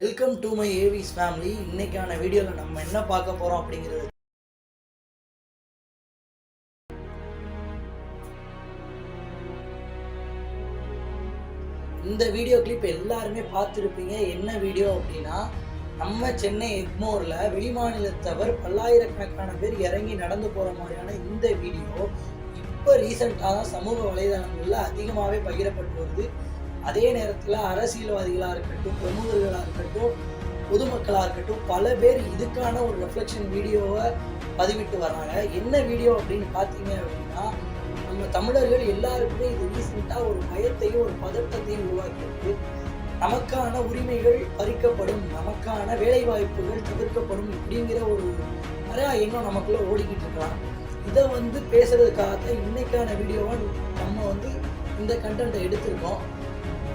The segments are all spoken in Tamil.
வெல்கம் டு மை ஏவிஸ் ஃபேமிலி இன்னைக்கான வீடியோவில் நம்ம என்ன பார்க்க போகிறோம் அப்படிங்கிறது இந்த வீடியோ கிளிப் எல்லாருமே பார்த்துருப்பீங்க. என்ன வீடியோ அப்படின்னா நம்ம சென்னை எக்மோரில் வெளிமாநிலத்தவர் பல்லாயிரக்கணக்கான பேர் இறங்கி நடந்து போகிற மாதிரியான இந்த வீடியோ இப்போ ரீசெண்டாக தான் சமூக வலைதளங்களில் அதிகமாகவே பகிரப்பட்டு வருது. அதே நேரத்தில் அரசியல்வாதிகளாக இருக்கட்டும் பிரமுகர்களாக இருக்கட்டும் பொதுமக்களாக இருக்கட்டும் பல பேர் இதுக்கான ஒரு ரெஃப்ளெக்ஷன் வீடியோவை பதிவிட்டு வர்றாங்க என்ன வீடியோ அப்படின்னு பார்த்தீங்க அப்படின்னா நம்ம தமிழர்கள் எல்லாருக்குமே இது ரீசெண்டாக ஒரு பயத்தையும் ஒரு பதட்டத்தையும் உருவாக்கியிருக்கு. நமக்கான உரிமைகள் பறிக்கப்படும் நமக்கான வேலை வாய்ப்புகள் தவிர்க்கப்படும் இப்படிங்கிற ஒரு நிறையா எண்ணம் நமக்குள்ளே ஓடிக்கிட்டு இருக்கலாம். இதை வந்து பேசுறதுக்காக தான் இன்னைக்கான வீடியோவை நம்ம வந்து இந்த கண்டென்ட்டை எடுத்திருக்கோம்.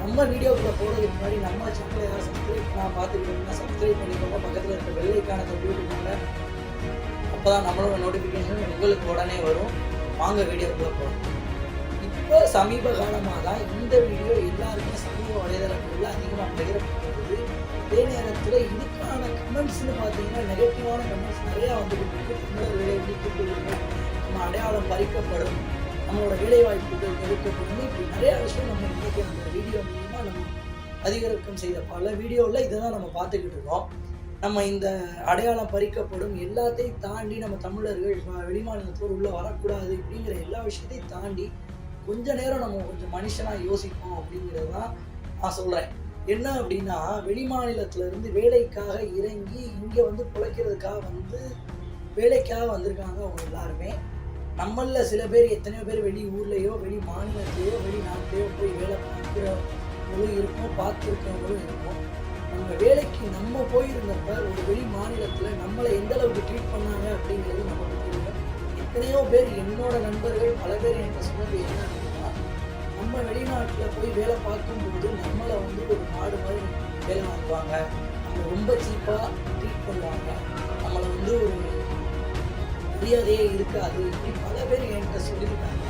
நம்ம வீடியோக்குள்ள போகிறதுக்கு முன்னாடி நம்ம சேனலை ஏதாவது சப்ஸ்கிரைப் பண்ணால் பார்த்துக்கிட்டோம்னா சப்ஸ்கிரைப் பண்ணிக்கோங்க. பக்கத்தில் இருக்க வெள்ளைக்கான கம்ப்யூட்டர் அப்போ தான் நம்மளோட நோட்டிஃபிகேஷன் உங்களுக்கு உடனே வரும். வாங்க வீடியோக்குள்ளே போகிறோம் இப்போ சமீப காலமாக தான் இந்த வீடியோ எல்லாருக்குமே சமூக வலைதளங்களில் அதிகமாக பகிரப்பட்டுள்ளது அதே நேரத்தில் இதுக்கான கமெண்ட்ஸ்னு பார்த்தீங்கன்னா நெகட்டிவான கமெண்ட்ஸ் நிறையா வந்துட்டு இருக்கு. தமிழர் நம்ம அடையாளம் பறிக்கப்படும். நம்மளோட வேலை வாய்ப்புகள் தவிர்க்கப்படும் இப்படி நிறைய விஷயம் நம்ம இன்னைக்கு அந்த வீடியோ மூலமா நம்ம அதிகரிக்கம் செய்த பல வீடியோவில் இதை தான் நம்ம பார்த்துக்கிட்டு இருக்கோம். நம்ம இந்த அடையாளம் பறிக்கப்படும் எல்லாத்தையும் தாண்டி நம்ம தமிழர்கள் வ- வெளிமாநிலத்தோர் உள்ளே வரக்கூடாது அப்படிங்கிற எல்லா விஷயத்தையும் தாண்டி கொஞ்ச நேரம் நம்ம கொஞ்சம் மனுஷனாக யோசிப்போம் அப்படிங்கிறது தான் நான் சொல்கிறேன் என்ன அப்படின்னா வெளிமாநிலத்திலேருந்து வேலைக்காக இறங்கி இங்கே வந்து பிழைக்கிறதுக்காக வந்து வேலைக்காக வந்திருக்காங்க அவங்க எல்லாருமே. நம்மளில் சில பேர் எத்தனையோ பேர் வெளி ஊர்லேயோ வெளி மாநிலத்திலேயோ வெளிநாட்டிலேயோ போய் வேலை பார்க்குறவங்களும் இருக்கும் பார்த்துருக்கவங்களும் இருக்கும் நம்ம வேலைக்கு நம்ம போயிருந்தப்ப ஒரு வெளி மாநிலத்தில் நம்மளை எந்த அளவுக்கு ட்ரீட் பண்ணாங்க அப்படிங்கிறது நமக்கு தெரியும் எத்தனையோ பேர் என்னோட நண்பர்கள் பல பேர் என்கிட்ட சொன்னது என்ன அப்படின்னா நம்ம வெளிநாட்டில் போய் வேலை பார்க்கும்போது நம்மளை வந்து ஒரு நாடு மாதிரி வேலை வாங்குவாங்க. நம்ம ரொம்ப சீப்பாக ட்ரீட் பண்ணுவாங்க. நம்மளை வந்து ஒரு மரியாதையே இருக்காது இப்படி பல பேர் என்கிட்ட சொல்லியிருக்காங்க.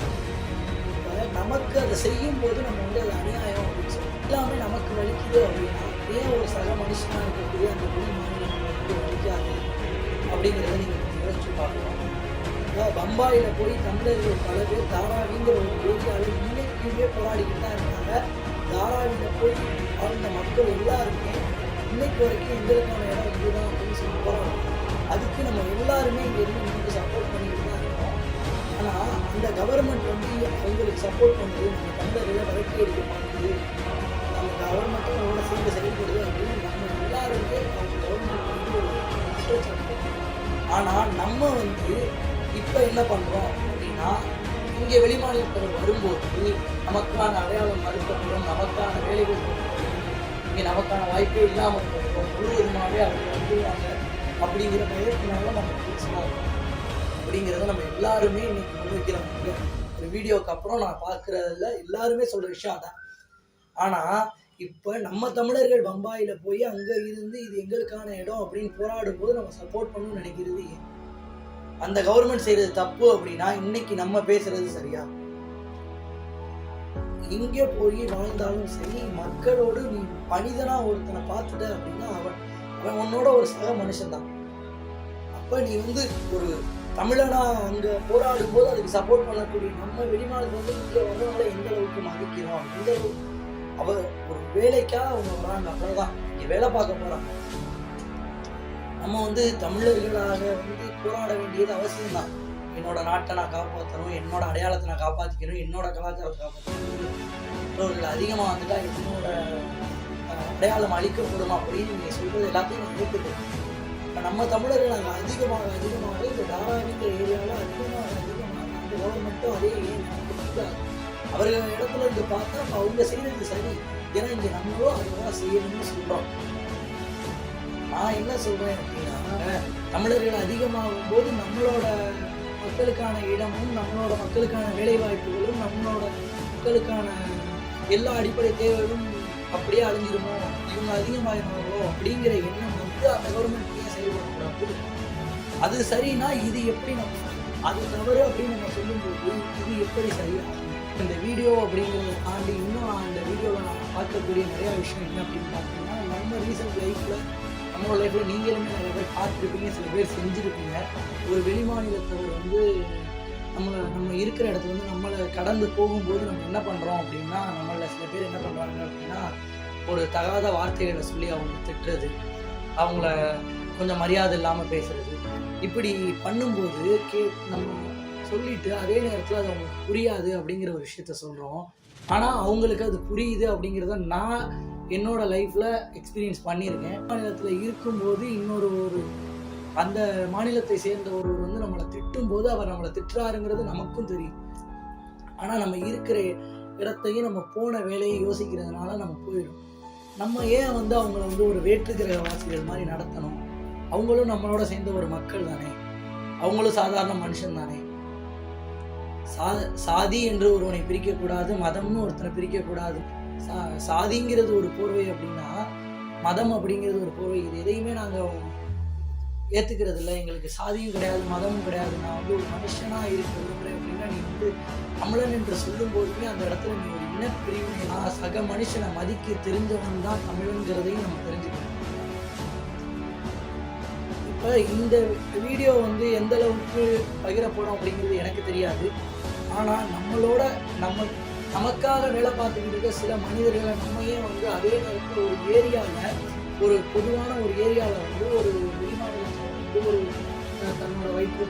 நமக்கு அதை செய்யும் போது நம்ம வந்து அது அநியாயம் அப்படின்னு சொல்லி எல்லாமே நமக்கு வலிக்குது அப்படின்னா ஏன் ஒரு சக மனுஷனாக இருக்கக்கூடிய அந்த மொழி மாநிலங்கள் வலிக்காது அப்படிங்கிறத நீங்கள் கொஞ்சம் யோசிச்சு பம்பாயில பம்பாயில் போய் தமிழர்கள் பல பேர் தாராவிங்கிற ஒரு ஏரியாவில் இன்னைக்குமே போராடிக்கிட்டு தான் இருக்காங்க. தாராவியில் போய் வாழ்ந்த மக்கள் எல்லாருமே இன்னைக்கு வரைக்கும் எங்களுக்கான இடம் இதுதான் அப்படின்னு சொல்லி போராடுறாங்க. அதுக்கு நம்ம எல்லாருமே இங்கே இருந்து சப்போர்ட் பண்ணிக்கிட்டு தான் இருக்கோம் ஆனால் அந்த கவர்மெண்ட் வந்து அவங்களுக்கு சப்போர்ட் பண்ணுது நம்ம தமிழர்களை வளர்ச்சி எடுக்க மாட்டேங்குது நம்ம கவர்மெண்ட்டும் அவங்களோட சேர்ந்து செயல்படுது அப்படின்னு நம்ம எல்லாருமே அவங்க கவர்மெண்ட் வந்து ஒரு ஆனால் நம்ம வந்து இப்போ என்ன பண்ணுறோம் அப்படின்னா இங்கே வெளிமாநிலத்தவர் வரும்போது நமக்கான அடையாளம் மறுக்கப்படும் நமக்கான வேலைகள் இங்கே நமக்கான வாய்ப்பே இல்லாமல் போகும். முழுவதுமாகவே அவங்க வந்து அப்படிங்கிற பயத்தினால நம்ம பேசலாம் அப்படிங்கிறத நம்ம எல்லாருமே இன்னைக்கு முன்வைக்கிறோம். இங்க. வீடியோக்கு அப்புறம் நான் பார்க்குறதுல எல்லாருமே சொல்கிற விஷயம் அதான். ஆனால் இப்போ நம்ம தமிழர்கள் பம்பாயில் போய் அங்கே இருந்து இது எங்களுக்கான இடம் அப்படின்னு போராடும் போது நம்ம சப்போர்ட் பண்ணணும்னு நினைக்கிறது அந்த கவர்மெண்ட் செய்யறது தப்பு அப்படின்னா இன்னைக்கு நம்ம பேசுறது சரியா? எங்கே போய் வாழ்ந்தாலும் சரி மக்களோடு நீ மனிதனா ஒருத்தனை பார்த்துட்ட அப்படின்னா அவன் அவன் உன்னோட ஒரு சக மனுஷன்தான். அப்ப நீ வந்து ஒரு தமிழனா அங்க போராடும் போது அதுக்கு சப்போர்ட் பண்ணக்கூடிய நம்ம வெளிநாடு வந்து இங்க எந்த அளவுக்கு மதிக்கிறோம்? எந்த அளவுக்கு அவ ஒரு வேலைக்காக அவங்க வராங்க அவ்வளவுதான். இங்க வேலை பார்க்க போறாங்க. நம்ம வந்து தமிழர்களாக வந்து போராட வேண்டியது அவசியம் தான் என்னோட நாட்டை நான் காப்பாற்றணும் என்னோட அடையாளத்தை நான் காப்பாற்றிக்கணும் என்னோட கலாச்சாரத்தை காப்பாற்றணும் மற்றவர்கள் அதிகமாக வந்துட்டா என்னோட அடையாளம் அழிக்கப்படும் அப்படின்னு நீங்கள் சொல்கிறது எல்லாத்தையும் நான் ஏற்றுக்கிறேன் இப்போ நம்ம தமிழர்கள் அங்கே அதிகமாக அதிகமாக இந்த தாராவிங்கிற ஏரியாவில் அதிகமாக அதிகமாக அந்த கவர்மெண்ட்டும் அதே ஏன் அவர்கள் இடத்துல இருந்து பார்த்தா அவங்க செய்கிறது சரி. ஏன்னா இங்கே நம்மளும் அதுதான் செய்யணும்னு சொல்கிறோம் நான் என்ன சொல்கிறேன் அப்படின்னா தமிழர்கள் அதிகமாகும் போது நம்மளோட மக்களுக்கான இடமும் நம்மளோட மக்களுக்கான வேலைவாய்ப்புகளும் நம்மளோட மக்களுக்கான எல்லா அடிப்படை தேவைகளும் அப்படியே அழிஞ்சிருமோ? இவங்க அதிகமாயிருமாங்களோ அப்படிங்கிற எண்ணம் வந்து அந்த கவர்மெண்ட் செயல்படக்கூடாது அது சரினா இது எப்படி நம்ம அது தவறு அப்படின்னு நம்ம சொல்லும்போது இது எப்படி சரியாகும்? இந்த வீடியோ அப்படிங்கிறத தாண்டி இன்னும் அந்த வீடியோவில் நான் பார்க்கக்கூடிய நிறையா விஷயம் என்ன அப்படின்னு பார்த்தீங்கன்னா நம்ம ரீசெண்ட் லைஃப்பில் நம்மளோட லைஃப்பில் நீங்களுமே நிறைய பேர் பார்த்துருப்பீங்க சில பேர் செஞ்சுருப்பீங்க. ஒரு வெளிமாநிலத்தவர் வந்து நம்ம நம்ம இருக்கிற இடத்துல வந்து நம்மளை கடந்து போகும்போது நம்ம என்ன பண்ணுறோம் அப்படின்னா நம்மள சில பேர் என்ன பண்ணுறாங்க அப்படின்னா ஒரு தகாத வார்த்தைகளை சொல்லி அவங்க திட்டுறது அவங்கள கொஞ்சம் மரியாதை இல்லாமல் பேசுறது. இப்படி பண்ணும்போது கே நம்ம சொல்லிட்டு அதே நேரத்தில் அது அவங்களுக்கு புரியாது அப்படிங்கிற ஒரு விஷயத்த சொல்கிறோம் ஆனால் அவங்களுக்கு அது புரியுது அப்படிங்கிறத நான் என்னோட லைஃப்பில் எக்ஸ்பீரியன்ஸ் பண்ணியிருக்கேன். மாநிலத்தில் இருக்கும்போது இன்னொரு ஒரு அந்த மாநிலத்தை சேர்ந்த ஒருவர் வந்து நம்மளை திட்டும்போது அவர் நம்மளை திட்டுறாருங்கிறது நமக்கும் தெரியும். ஆனால் நம்ம இருக்கிற இடத்தையும் நம்ம போன வேலையை யோசிக்கிறதுனால நம்ம போயிடும். நம்ம ஏன் வந்து அவங்கள வந்து ஒரு வேற்றுக்கிரக வாசிகள் மாதிரி நடத்தணும்? அவங்களும் நம்மளோட சேர்ந்த ஒரு மக்கள் தானே? அவங்களும் சாதாரண மனுஷன் தானே? சா சாதி என்று ஒருவனை பிரிக்கக்கூடாது மதம்னு ஒருத்தனை பிரிக்கக்கூடாது. சா சாதிங்கிறது ஒரு போர்வை அப்படின்னா மதம் அப்படிங்கிறது ஒரு போர்வை. இது எதையுமே நாங்கள் ஏற்றுக்கிறது இல்லை. எங்களுக்கு சாதியும் கிடையாது மதமும் கிடையாது. நான் வந்து ஒரு மனுஷனாக இருக்க விரும்புகிறேன் அப்படின்னா நீ வந்து தமிழன் என்று சொல்லும் போதுமே அந்த இடத்துல நீ ஒரு இனப்பிரிவு நான் சக மனுஷனை மதிக்க தெரிஞ்சவன் தான் தமிழங்கிறதையும் நம்ம தெரிஞ்சுக்கணும். இந்த வீடியோ வந்து எந்த அளவுக்கு பகிரப்படும் அப்படிங்கிறது எனக்கு தெரியாது. ஆனால் நம்மளோட நம்ம நமக்காக வேலை பார்த்துக்கிட்டு இருக்க சில மனிதர்களை நம்மையே வந்து அதே நேரத்தில் ஒரு ஏரியாவில் ஒரு பொதுவான ஒரு ஏரியாவில் வந்து ஒரு வெளிமாநிலத்தில் வந்து ஒரு தன்னோட வயிற்று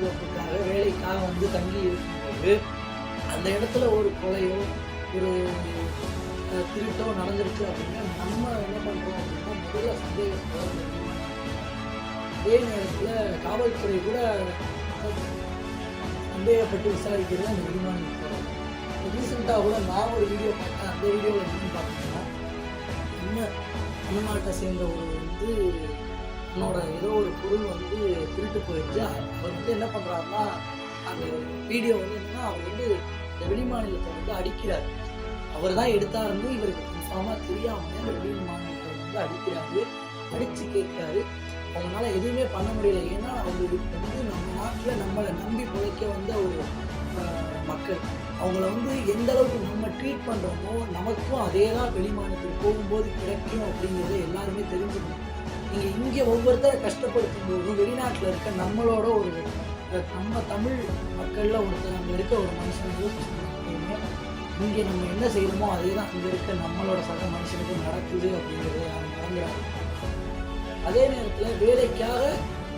வேலைக்காக வந்து தங்கி இருக்கும்போது அந்த இடத்துல ஒரு கொலையோ ஒரு திருட்டோ நடந்திருக்கு அப்படின்னா நம்ம என்ன பண்ணுறோம் அப்படின்னா முதல்ல சந்தேகப்படுறோம் அதே நேரத்தில் காவல்துறை கூட சந்தேகப்பட்டு விசாரிக்கிறது அந்த வெளிமாநிலத்தில் ரீசெண்டாக கூட நான் ஒரு வீடியோ பார்த்தேன். அந்த வீடியோவில் என்னன்னு பார்த்தீங்கன்னா நம்ம தமிழ்நாட்டை சேர்ந்த ஒரு வந்து என்னோட ஏதோ ஒரு பொருள் வந்து திருட்டு போயிடுச்சு. அவர் வந்து என்ன பண்ணுறாருன்னா அந்த வீடியோ வந்து என்னன்னா அவர் வந்து இந்த வெளிமாநிலத்தை வந்து அடிக்கிறார். அவர் தான் எடுத்தாருன்னு இவருக்கு கன்ஃபார்மாக தெரியாமல் அந்த வெளி மாநிலத்தை வந்து அடிக்கிறாரு. அடித்து கேட்குறாரு. அவங்களால எதுவுமே பண்ண முடியல. ஏன்னா அவங்களுக்கு வந்து நம்ம நாட்டில் நம்மளை நம்பி பிழைக்க வந்த ஒரு மக்கள். அவங்கள வந்து எந்த அளவுக்கு நம்ம ட்ரீட் பண்ணுறோமோ நமக்கும் அதே தான் வெளிமாநிலத்துக்கு போகும்போது கிடைக்கும் அப்படிங்கிறத எல்லாருமே தெரிஞ்சுக்கணும். நீங்கள் இங்கே ஒவ்வொருத்தரை கஷ்டப்படுத்தும் போதும் வெளிநாட்டில் இருக்க நம்மளோட ஒரு நம்ம தமிழ் மக்களில் ஒருத்தர் அங்கே இருக்க ஒரு மனுஷன் யோசிச்சுருக்கோம் இங்கே நம்ம என்ன செய்யணுமோ அதே தான் அங்கே இருக்க நம்மளோட சக மனுஷனுக்கு நடக்குது அப்படிங்கிறத யாரும் மறந்துடாது அதே நேரத்தில் வேலைக்காக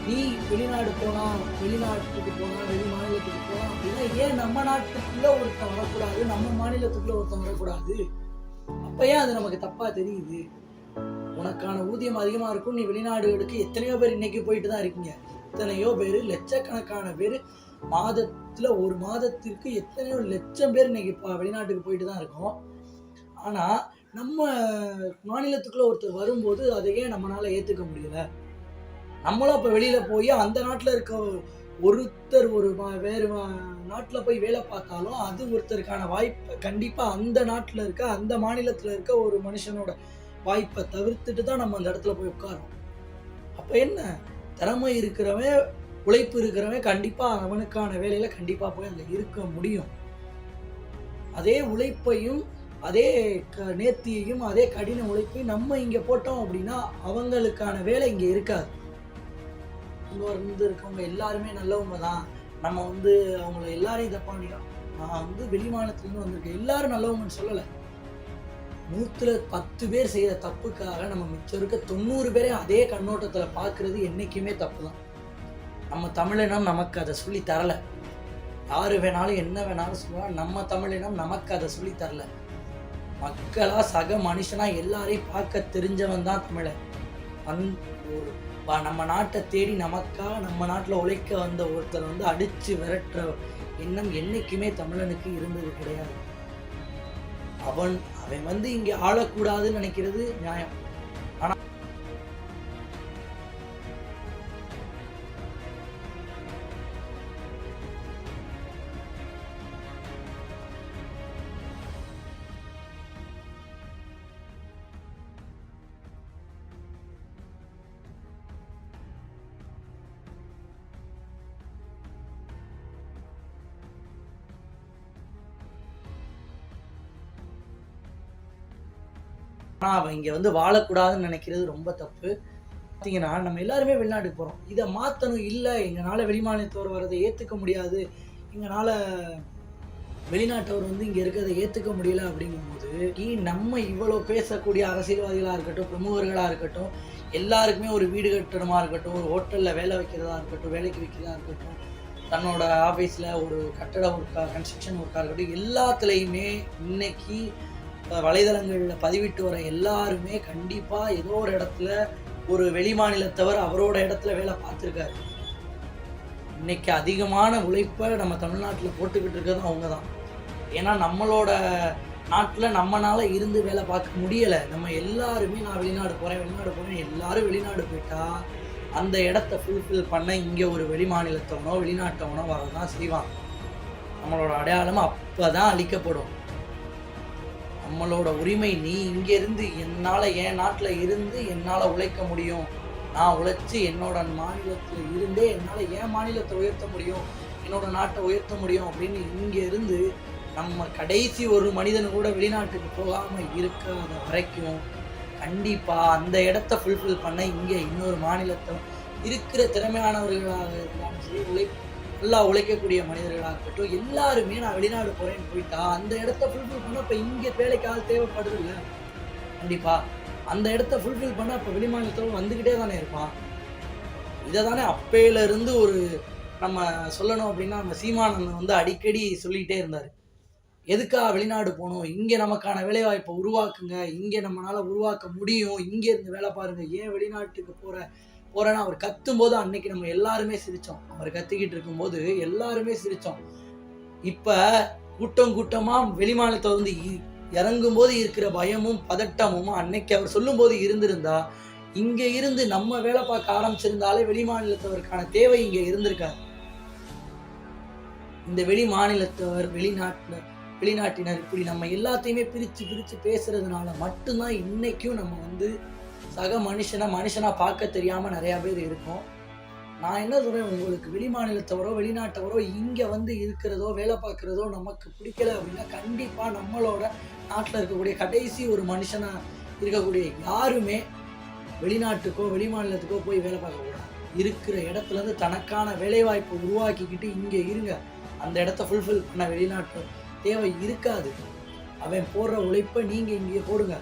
நீ வெளிநாடு போகலாம் வெளிநாட்டுக்கு போகலாம் வெளி மாநிலத்துக்கு போகலாம் அப்படின்னா ஏன் நம்ம நாட்டுக்குள்ள ஒருத்தன் வரக்கூடாது நம்ம மாநிலத்துக்குள்ள ஒருத்தன் வரக்கூடாது? அப்ப ஏன் அது நமக்கு தப்பா தெரியுது? உனக்கான ஊதியம் அதிகமா இருக்கும். நீ வெளிநாடுகளுக்கு எத்தனையோ பேர் இன்னைக்கு போயிட்டு தான் இருக்கீங்க. எத்தனையோ பேர் லட்சக்கணக்கான பேர் மாதத்துல ஒரு மாதத்திற்கு எத்தனையோ லட்சம் பேர் இன்னைக்கு வெளிநாட்டுக்கு போயிட்டு தான் இருக்கோம். ஆனா நம்ம மாநிலத்துக்குள்ள ஒருத்தர் வரும்போது அதை ஏன் நம்மளால ஏத்துக்க முடியல? நம்மளும் அப்ப வெளியில போய் அந்த நாட்டுல இருக்க ஒருத்தர் ஒரு வேறு ம- நாட்டுல போய் வேலை பார்த்தாலும் அது ஒருத்தருக்கான வாய்ப்பை கண்டிப்பா அந்த நாட்டுல இருக்க அந்த மாநிலத்துல இருக்க ஒரு மனுஷனோட வாய்ப்பை தவிர்த்துட்டு தான் நம்ம அந்த இடத்துல போய் உட்காரோம் அப்ப என்ன? திறமை இருக்கிறவன் உழைப்பு இருக்கிறவன் கண்டிப்பா அவனுக்கான வேலையில கண்டிப்பா போய் அங்க இருக்க முடியும். அதே உழைப்பையும் அதே க- நேர்த்தியையும் அதே கடின உழைப்பையும் நம்ம இங்க போட்டோம் அப்படின்னா அவங்களுக்கான வேலை இங்க இருக்காது. இங்கே வந்து இருக்கவங்க எல்லாருமே நல்லவங்க தான். நம்ம வந்து அவங்கள எல்லாரையும் இதை பண்ணிடும் நான் வந்து வெளிமாநிலத்துலேருந்து வந்திருக்கேன். எல்லாரும் நல்லவங்கன்னு சொல்லலை. நூற்றுல பத்து பேர் செய்த தப்புக்காக நம்ம மிச்சம் இருக்க தொண்ணூறு பேரே அதே கண்ணோட்டத்துல பார்க்குறது என்னைக்குமே தப்பு தான். நம்ம தமிழினம் நமக்கு அதை சொல்லி தரலை. யாரு வேணாலும் என்ன வேணாலும் சொல்லலாம். நம்ம தமிழினம் நமக்கு அதை சொல்லி தரல. மக்களாக சக மனுஷனாக எல்லாரையும் பார்க்க தெரிஞ்சவன் தான் தமிழன். அந் ஒரு நம்ம நாட்டை தேடி நமக்காக நம்ம நாட்டில் உழைக்க வந்த ஒருத்தர் வந்து அடித்து விரட்டுற எண்ணம் என்றைக்குமே தமிழனுக்கு இருந்தது கிடையாது. அவன் அவன் வந்து இங்கே ஆளக்கூடாதுன்னு நினைக்கிறது நியாயம். ஆனால் அவன் இங்கே வந்து வாழக்கூடாதுன்னு நினைக்கிறது ரொம்ப தப்பு. பார்த்தீங்கன்னா நம்ம எல்லாருமே வெளிநாட்டுக்கு போகிறோம் இதை மாற்றணும் இல்லை எங்களால் வெளிமாநிலத்தோர் வரதை ஏற்றுக்க முடியாது. எங்களால் வெளிநாட்டவர் வந்து இங்கே இருக்கிறத ஏற்றுக்க முடியல அப்படிங்கும்போது நம்ம இவ்வளோ பேசக்கூடிய அரசியல்வாதிகளாக இருக்கட்டும் பிரமுகர்களாக இருக்கட்டும் எல்லாருக்குமே ஒரு வீடு கட்டணமாக இருக்கட்டும் ஒரு ஹோட்டலில் வேலை வைக்கிறதா இருக்கட்டும் வேலைக்கு வைக்கிறதா இருக்கட்டும் தன்னோட ஆஃபீஸில் ஒரு கட்டட ஒர்க்காக கன்ஸ்ட்ரக்ஷன் ஒர்க்காக இருக்கட்டும் எல்லாத்துலேயுமே இன்னைக்கு வலைதளங்களில் பதிவிட்டு வர எல்லாருமே கண்டிப்பாக ஏதோ ஒரு இடத்துல ஒரு வெளிமாநிலத்தவர் அவரோட இடத்துல வேலை பார்த்துருக்காரு. இன்னைக்கு அதிகமான உழைப்பை நம்ம தமிழ்நாட்டில் போட்டுக்கிட்டு இருக்கிறது அவங்க தான் ஏன்னா நம்மளோட நாட்டில் நம்மனால இருந்து வேலை பார்க்க முடியலை. நம்ம எல்லாருமே நான் வெளிநாடு போகிறேன் வெளிநாடு போகிறேன் எல்லாரும் வெளிநாடு போயிட்டா அந்த இடத்த ஃபுல்ஃபில் பண்ண இங்கே ஒரு வெளிமாநிலத்தவனோ வெளிநாட்டவனோ வரதான் செய்வான். நம்மளோட அடையாளம் அப்போ தான் அழிக்கப்படும். நம்மளோட உரிமை நீ இங்கேருந்து என்னால் என் நாட்டில் இருந்து என்னால் உழைக்க முடியும். நான் உழைச்சி என்னோட மாநிலத்தில் இருந்தே என்னால் என் மாநிலத்தை உயர்த்த முடியும். என்னோட நாட்டை உயர்த்த முடியும் அப்படின்னு இங்கேருந்து நம்ம கடைசி ஒரு மனிதன் கூட வெளிநாட்டுக்கு போகாமல் இருக்கிறத வரைக்கும் கண்டிப்பாக அந்த இடத்த ஃபுல்ஃபில் பண்ண இங்கே இன்னொரு மாநிலத்தை இருக்கிற திறமையானவர்களாக இருந்தாலும் சரி உழை நல்லா உழைக்கக்கூடிய மனிதர்களாக இருக்கட்டும் எல்லாருமே நான் வெளிநாடு போகிறேன்னு போயிட்டா அந்த இடத்த ஃபுல்ஃபில் பண்ண இப்போ இங்கே வேலைக்கு ஆள் தேவைப்படுது இல்லை கண்டிப்பாக அந்த இடத்த ஃபுல்ஃபில் பண்ண இப்போ வெளிமாநிலத்தில் வந்துக்கிட்டே தானே இருப்பான். இதை தானே அப்பையில இருந்து ஒரு நம்ம சொல்லணும் அப்படின்னா நம்ம சீமானந்தன் வந்து அடிக்கடி சொல்லிக்கிட்டே இருந்தார். எதுக்காக வெளிநாடு போகணும்? இங்கே நமக்கான வேலைவாய்ப்பை உருவாக்குங்க. இங்கே நம்மளால் உருவாக்க முடியும். இங்கே இருந்து வேலை பாருங்கள் ஏன் வெளிநாட்டுக்கு போகிற போறேன்னு அவர் கத்தும்போது அன்னைக்கு நம்ம எல்லாருமே சிரிச்சோம். அவர் கத்திக்கிட்டு இருக்கும்போது எல்லாருமே சிரிச்சோம். இப்ப கூட்டம் கூட்டமா வெளிமாநிலத்தை வந்து இறங்கும் போது இருக்கிற பயமும் பதட்டமும் அன்னைக்கு அவர் சொல்லும் போது இருந்திருந்தா இங்க இருந்து நம்ம வேலை பார்க்க ஆரம்பிச்சிருந்தாலே வெளிமாநிலத்தவருக்கான தேவை இங்க இருந்திருக்காது. இந்த வெளி மாநிலத்தவர் வெளிநாட்டினர் வெளிநாட்டினர் இப்படி நம்ம எல்லாத்தையுமே பிரித்து பிரித்து பேசுறதுனால மட்டும்தான் இன்னைக்கும் நம்ம வந்து சக மனுஷனை மனுஷனாக பார்க்க தெரியாமல் நிறையா பேர் இருக்கும். நான் என்ன சொல்கிறேன் உங்களுக்கு வெளி மாநிலத்தவரோ வெளிநாட்டவரோ இங்கே வந்து இருக்கிறதோ வேலை பார்க்குறதோ நமக்கு பிடிக்கல அப்படின்னா கண்டிப்பாக நம்மளோட நாட்டில் இருக்கக்கூடிய கடைசி ஒரு மனுஷனாக இருக்கக்கூடிய யாருமே வெளிநாட்டுக்கோ வெளி மாநிலத்துக்கோ போய் வேலை பார்க்கக்கூடாது இருக்கிற இடத்துலேருந்து தனக்கான வேலைவாய்ப்பை உருவாக்கிக்கிட்டு இங்கே இருங்க. அந்த இடத்த ஃபுல்ஃபில் பண்ண வெளிநாட்டு தேவை இருக்காது. அவன் போடுற உழைப்பை நீங்கள் இங்கே போடுங்க.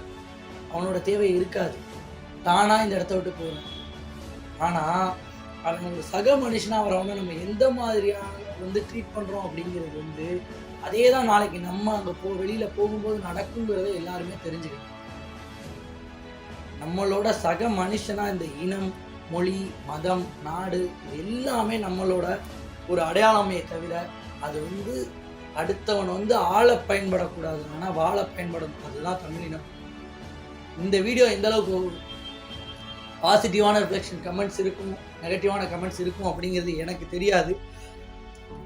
அவனோட தேவை இருக்காது. தானாக இந்த இடத்த விட்டு போயிடும் ஆனால் அவன் ஒரு சக மனுஷனாக வரவங்க நம்ம எந்த மாதிரியான வந்து ட்ரீட் பண்ணுறோம் அப்படிங்கிறது வந்து அதே தான் நாளைக்கு நம்ம அங்கே போ வெளியில் போகும்போது நடக்குங்கிறத எல்லாருமே தெரிஞ்சுக்கணும். நம்மளோட சக மனுஷனா இந்த இனம் மொழி மதம் நாடு எல்லாமே நம்மளோட ஒரு அடையாளமே தவிர அது வந்து அடுத்தவன் வந்து ஆள பயன்படக்கூடாது. ஆனால் வாழ பயன்படும். அதுதான் தமிழினம். இந்த வீடியோ எந்த அளவுக்கு பாசிட்டிவான ரிஃப்ளெக்ஷன் கமெண்ட்ஸ் இருக்கும் நெகட்டிவான கமெண்ட்ஸ் இருக்கும் அப்படிங்கிறது எனக்கு தெரியாது.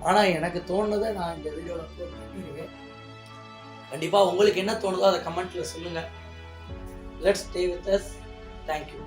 ஆனால் எனக்கு தோணுதை நான் இந்த வீடியோவில் அப்லோட் கண்டிப்பாக உங்களுக்கு என்ன தோணுதோ அதை கமெண்ட்டில் சொல்லுங்கள் let's stay with us thank you